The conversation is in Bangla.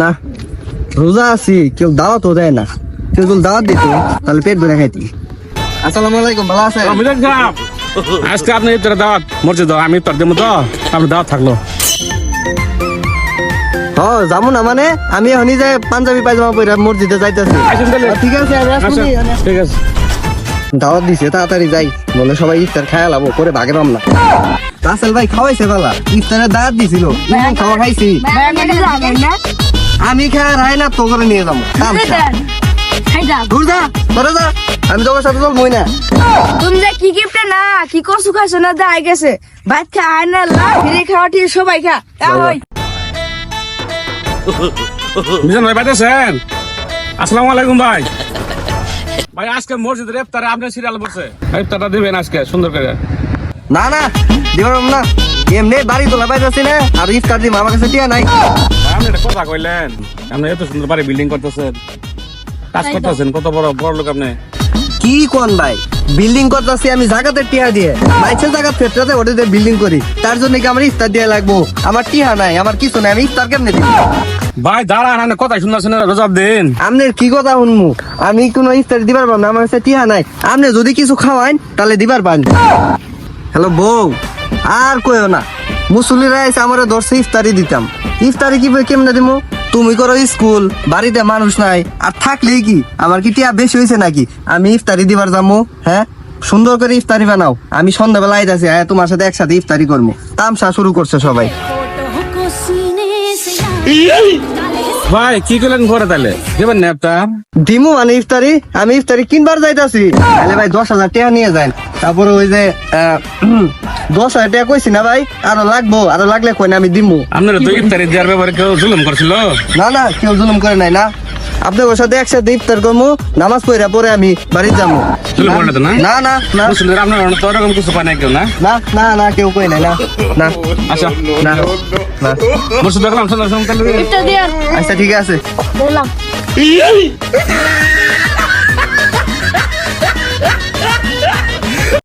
না রোজা আছি কেউ দাওয়াতও দেয় না। কেউ যদি দাওয়াত দিত তাহলে পেট ভরে খাইতি। আসসালামু আলাইকুম ভালো আছেন? সাহেব আজকে আপনি ইফতারের দাওয়াত মসজিদ আমি ইফতার দেবো তো আপনি দাওয়াত থাকল। হ যাব না মানে আমি এখনই যে পাঞ্জাবি পায়জামা পরে মসজিদে যাইতেছি। ঠিক আছে আচ্ছা। ঠিক আছে। দাওয়াত দিছে তাড়াতাড়ি যাই বলে সবাই ইফতার খায়া লাবো করে ভাগে পাম না। রাসেল ভাই খাওয়াইছে বালা ইফতারের দাওয়াত দিছিল খাওয়া খাইছি। আমি খায় রাই না তো করে নিয়ে যাব দূর যা ধরে যা। আমি তোমার সাথে চলবই না তুমি যে কি না কি খাইছো না যা গেছে। ভাত খা আয় না লা ফিরে খাওয়া ঠিক সবাই খা। মিজান ভাই বাইতেছেন? আসসালামু আলাইকুম ভাই। ভাই আজকে আপনার সিরিয়াল বসে। ইফতারটা দিবেন আজকে সুন্দর করে। না না দিবার না। এমনি বাড়ি তোলা পাইতেছি না আর ইফতার দিম আমার কাছে টিয়া নাই। আপনি একটা কথা কইলেন। আপনি এত সুন্দর বাড়ি বিল্ডিং করতেছেন। কাজ করতেছেন কত বড় বড় লোক আপনি। কি কোন ভাই? বিল্ডিং করতেছি আমি জায়গাতে টিয়া দিয়ে। মাইসের জায়গা ফেটরাতে ওটা দিয়ে বিল্ডিং করি। তার জন্য কি আমার ইফতার দিয়ে লাগবো? আমার টিহা নাই আমার কিছু নাই আমি ইফতার কেমনে দিব? ভাই দাঁড়ান আপনি কথা শুনতেছেন রোজার দিন। আপনার কি কথা শুনমু? আমি কোনো ইফতার দিবার পারব না আমার কাছে টিহা নাই। আপনি যদি কিছু খাওয়াইন তাহলে দিবার পান হ্যালো বউ আর কইও না। মুসলিরা এসে আমারে ধরছে ইফতারি দিতাম। ইফতারি কি কেমনে দিমু? তুমি করো স্কুল বাড়িতে মানুষ নাই আর থাকলেই কি? আমার কি টিয়া বেশি হয়েছে নাকি? আমি ইফতারি দিবার যামু হ্যাঁ? সুন্দর করে ইফতারি বানাও। আমি সন্ধ্যাবেলা আইতাছি হ্যাঁ তোমার সাথে একসাথে ইফতারি করব তামসা শুরু করছে সবাই। ভাই কি করলেন ঘরে তাহলে? দিমু মানে ইফতারি? আমি ইফতারি কিনবার যাইতাছি। তাহলে ভাই দশ হাজার টাকা নিয়ে যায় তারপরে ওই যে দশ হাজার টাকা কইছি না ভাই আরও লাগবো আরও লাগলে কই না আমি দিমু। আপনারা তো ইফতারি দেওয়ার ব্যাপারে কেউ জুলুম করছিল? না না কেউ জুলুম করে নাই না। আপনার সাথে একসাথে ইফতার করব নামাজ পড়া পরে আমি বাড়ি যাব না না? না না না। মুসলিম আপনার তো ওরকম কিছু পায় না কেউ না? না না না কেউ কই নাই না। না আচ্ছা। না না। মুর্শিদ দেখলাম আচ্ছা ঠিক আছে। দিলাম